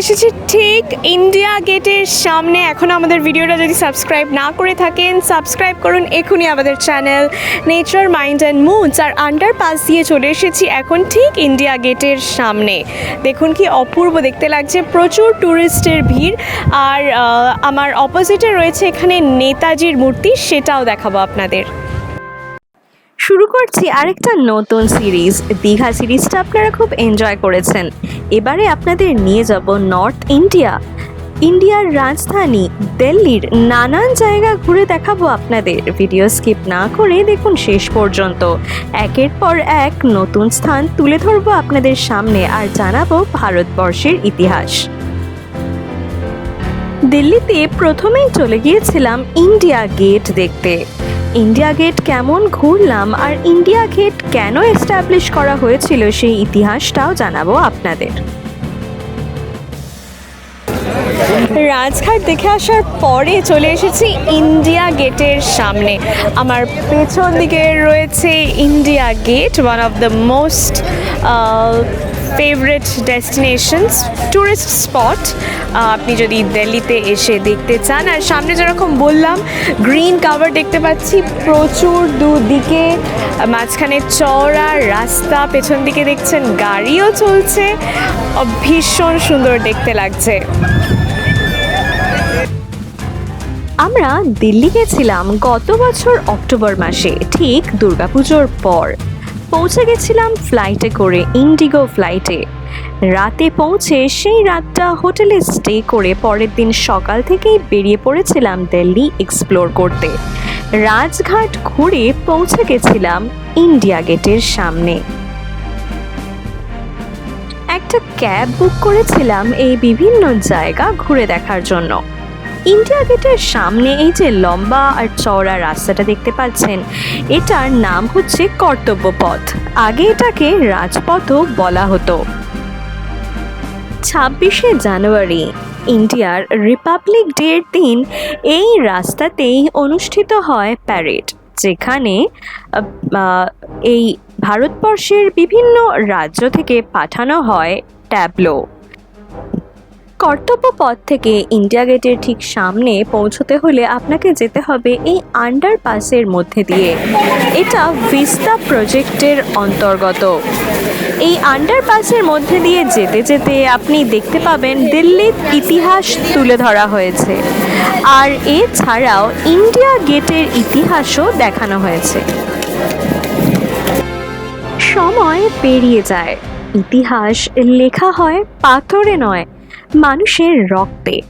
এসেছি ঠিক ইন্ডিয়া গেটের সামনে। এখনও আমাদের ভিডিওটা যদি সাবস্ক্রাইব না করে থাকেন সাবস্ক্রাইব করুন এখনই আমাদের channel nature mind and moods R underpass দিয়ে চলে এসেছি এখন ঠিক ইন্ডিয়া গেটের সামনে। দেখুন কি অপূর্ব দেখতে লাগছে, প্রচুর ট্যুরিস্টের ভিড়। আর আমার অপোজিটে রয়েছে এখানে নেতাজির মূর্তি, সেটাও দেখাবো আপনাদের। শুরু করছি আরেকটা নতুন সিরিজ। দীঘা সিরিজটা আপনারা খুব এনজয় করেছেন। এবারে আপনাদের নিয়ে যাব নর্থ ইন্ডিয়া ইন্ডিয়ার রাজধানী দিল্লির নানান জায়গা ঘুরে দেখাবো আপনাদের। ভিডিও স্কিপ না করে দেখুন শেষ পর্যন্ত। একের পর এক নতুন স্থান তুলে ধরবো আপনাদের সামনে আর জানাব ভারতবর্ষের ইতিহাস। দিল্লিতে প্রথমেই চলে গিয়েছিলাম ইন্ডিয়া গেট দেখতে। ইন্ডিয়া গেট কেমন ঘুরলাম আর ইন্ডিয়া গেট কেন এস্টাবলিশ করা হয়েছিল সেই ইতিহাসটাও জানাব আপনাদের। রাজঘাট দেখে আসার পরে চলে এসেছি ইন্ডিয়া গেটের সামনে। আমার পেছন দিকে রয়েছে India Gate one of the most favourite destinations tourist spot আপনি যদি দিল্লিতে এসে দেখতে চান, আর সামনে যেরকম বললাম গ্রিন কাভার দেখতে পাচ্ছি, প্রচুর দুদিকে, মাঝখানে চওড়া রাস্তা, পেছন দিকে দেখছেন গাড়িও চলছে ভীষণ সুন্দর দেখতে লাগছে। আমরা দিল্লি গেছিলাম গত বছর অক্টোবর মাসে, ঠিক দুর্গাপুজোর পর। পৌঁছে গেছিলাম ফ্লাইটে করে ইন্ডিগো ফ্লাইটে রাতে পৌঁছে সেই রাতটা হোটেলে স্টে করে পরের দিন সকাল থেকেই বেরিয়ে পড়েছিলাম দিল্লি এক্সপ্লোর করতে। রাজঘাট ঘুরে পৌঁছে গেছিলাম ইন্ডিয়া গেটের সামনে। একটা ক্যাব বুক করেছিলাম এই বিভিন্ন জায়গা ঘুরে দেখার জন্য। ইন্ডিয়া গেটের সামনে এই যে লম্বা আর চওড়া রাস্তাটা দেখতে পাচ্ছেন, এটার নাম হচ্ছে কর্তব্য পথ আগে এটাকে রাজপথও বলা হতো। ছাব্বিশে জানুয়ারি, ইন্ডিয়ার রিপাবলিক ডের দিন এই রাস্তাতেই অনুষ্ঠিত হয় প্যারেড, যেখানে এই ভারতবর্ষের বিভিন্ন রাজ্য থেকে পাঠানো হয় ট্যাবলো। কর্তব্য পথ থেকে ইন্ডিয়া গেটের ঠিক সামনে পৌঁছতে হলে আপনাকে যেতে হবে এই আন্ডারপাসের মধ্যে দিয়ে। এটা ভিস্তা প্রজেক্টের অন্তর্গত। এই আন্ডারপাসের মধ্যে দিয়ে যেতে যেতে আপনি দেখতে পাবেন দিল্লির ইতিহাস তুলে ধরা হয়েছে। আর এছাড়াও ইন্ডিয়া গেটের ইতিহাসও দেখানো হয়েছে। সময় পেরিয়ে যায়। ইতিহাস লেখা হয় পাথরে নয় মানুষের রক্তে।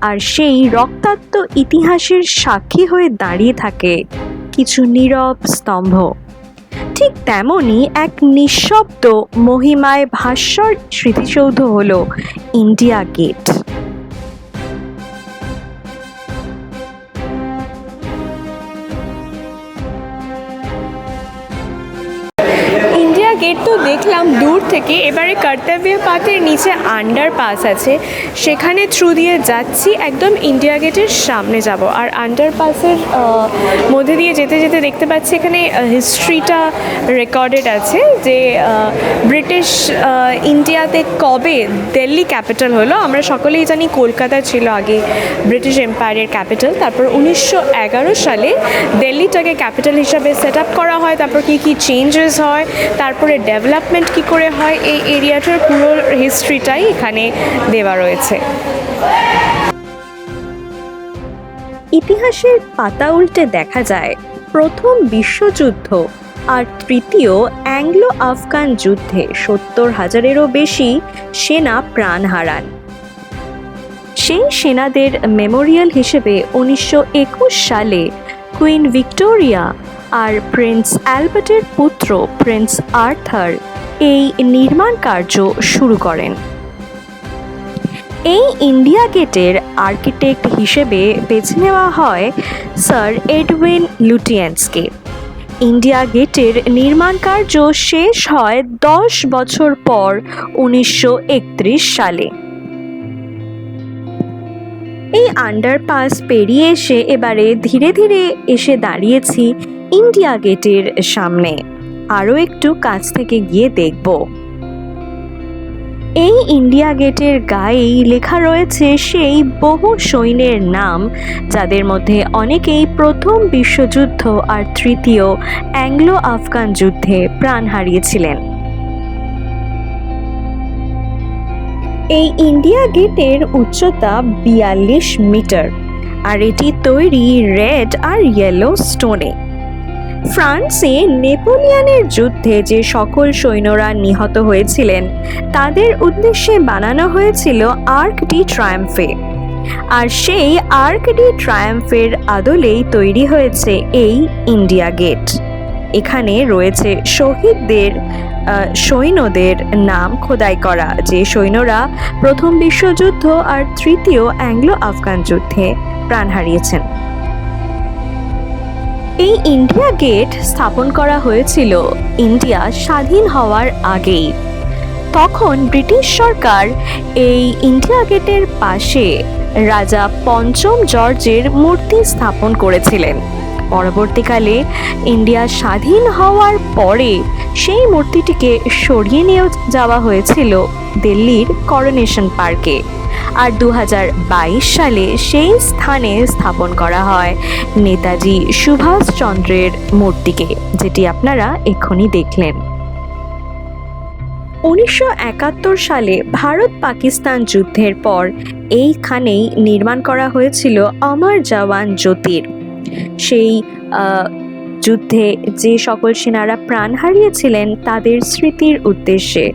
আর সেই রক্তাক্ত ইতিহাসের সাক্ষী হয়ে দাঁড়িয়ে থাকে কিছু নীরব স্তম্ভ। ঠিক তেমনই এক নিঃশব্দ মহিমায় ভাস্বর স্মৃতিসৌধ হল ইন্ডিয়া গেট। গেট তো দেখলাম দূর থেকে, এবারে কর্তব্য পাথের নিচে আন্ডার পাস আছে। সেখানে থ্রু দিয়ে যাচ্ছি, একদম ইন্ডিয়া গেটের সামনে যাব। আর আন্ডার পাসের মধ্যে দিয়ে যেতে যেতে দেখতে পাচ্ছি এখানে হিস্ট্রিটা রেকর্ডেড আছে যে ব্রিটিশ ইন্ডিয়াতে কবে দিল্লি ক্যাপিটাল হলো, আমরা সকলেই জানি কলকাতা ছিল আগে ব্রিটিশ এম্পায়ারের ক্যাপিটাল তারপর উনিশশো এগারো সালে দিল্লিটাকে ক্যাপিটাল হিসাবে সেট আপ করা হয়, তারপর কী কী চেঞ্জেস হয়, তারপরে ডেভেলপমেন্ট কি করে হয় এই এরিয়াটার পুরো হিস্ট্রিটাই এখানে দেওয়া রয়েছে। ইতিহাসের পাতা উল্টে দেখা যায় প্রথম বিশ্বযুদ্ধ আর তৃতীয় অ্যাংলো আফগান যুদ্ধে সত্তর হাজারেরও বেশি সেনা প্রাণ হারান। সেই সেনাদের মেমোরিয়াল হিসেবে উনিশশো একুশ সালে কুইন ভিক্টোরিয়া আর প্রিন্স অ্যালবার্টের পুত্র প্রিন্স আর্থার এই নির্মাণ কার্য শুরু করেন। এই ইন্ডিয়া গেটের আর্কিটেক্ট হিসেবে বেছে নেওয়া হয় স্যার এডউইন লুটিয়েন্সকে। ইন্ডিয়া গেটের নির্মাণ কার্য শেষ হয় দশ বছর পর উনিশশো একত্রিশ সালে। এই আন্ডারপাস পেরিয়ে এসে এবারে ধীরে ধীরে এসে দাঁড়িয়েছি ইন্ডিয়া গেটের সামনে। আরও একটু কাছ থেকে গিয়ে দেখব। এই ইন্ডিয়া গেটের গায়েই লেখা রয়েছে সেই বহু সৈন্যের নাম, যাদের মধ্যে অনেকেই প্রথম বিশ্বযুদ্ধ আর তৃতীয় অ্যাংলো আফগান যুদ্ধে প্রাণ হারিয়েছিলেন। এই ইন্ডিয়া গেটের উচ্চতা বিয়াল্লিশ মিটার, আর এটি তৈরি রেড আর ইয়েলো স্টোনে। ফ্রান্সে নেপোলিয়ানের যুদ্ধে যে সকল সৈন্যরা নিহত হয়েছিলেন, তাদের উদ্দেশ্যে বানানো হয়েছিল আর্ক ডি ট্রায়াম্ফে। আর সেই আর্ক ডি ট্রায়াম্ফের আদলেই তৈরি হয়েছে এই ইন্ডিয়া গেট। এখানে রয়েছে শহীদদের সৈন্যদের নাম খোদাই করা, যে সৈন্যরা প্রথম বিশ্বযুদ্ধ আর তৃতীয় অ্যাংলো আফগান যুদ্ধে প্রাণ হারিয়েছেন। এই ইন্ডিয়া গেট স্থাপন করা হয়েছিল ইন্ডিয়া স্বাধীন হওয়ার আগেই। তখন ব্রিটিশ সরকার এই ইন্ডিয়া গেটের পাশে রাজা পঞ্চম জর্জের মূর্তি স্থাপন করেছিলেন। পরবর্তীকালে ইন্ডিয়া স্বাধীন হওয়ার পরে সেই মূর্তিটিকে সরিয়ে নিয়ে যাওয়া হয়েছিল দিল্লির করোনেশন পার্কে। আর দু হাজার বাইশ সালে সেই স্থানে স্থাপন করা হয় নেতাজি সুভাষচন্দ্রের মূর্তিকে, যেটি আপনারা এক্ষুনি দেখলেন। উনিশশো একাত্তর সালে ভারত পাকিস্তান যুদ্ধের পর এইখানেই নির্মাণ করা হয়েছিল অমর জওয়ান জ্যোতির। সেই যুদ্ধে যে সকল সেনারা প্রাণ হারিয়েছিলেন তাদের স্মৃতির উদ্দেশ্যে।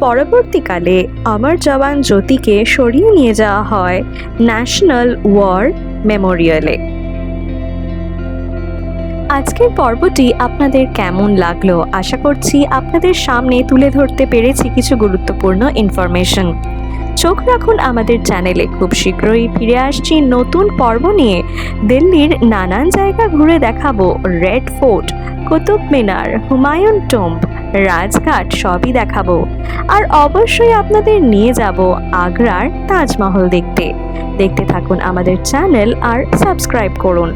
পরবর্তীকালে আমার জওয়ান জ্যোতিকে সরিয়ে নিয়ে যাওয়া হয় ন্যাশনাল ওয়ার মেমোরিয়ালে। আজকের পর্বটি আপনাদের কেমন লাগল? আশা করছি আপনাদের সামনে তুলে ধরতে পেরেছি কিছু গুরুত্বপূর্ণ ইনফরমেশন চোখ রাখুন আমাদের চ্যানেলে খুব শীঘ্রই ফিরে আসছি নতুন পর্ব নিয়ে। দিল্লির নানান জায়গা ঘুরে দেখাবো Red Fort Qutub Minar, Humayun tomb, Rajghat সবই দেখাবো। আর অবশ্যই আপনাদের নিয়ে যাব আগ্রার তাজমহল দেখতে। দেখতে থাকুন আমাদের চ্যানেল আর সাবস্ক্রাইব করুন।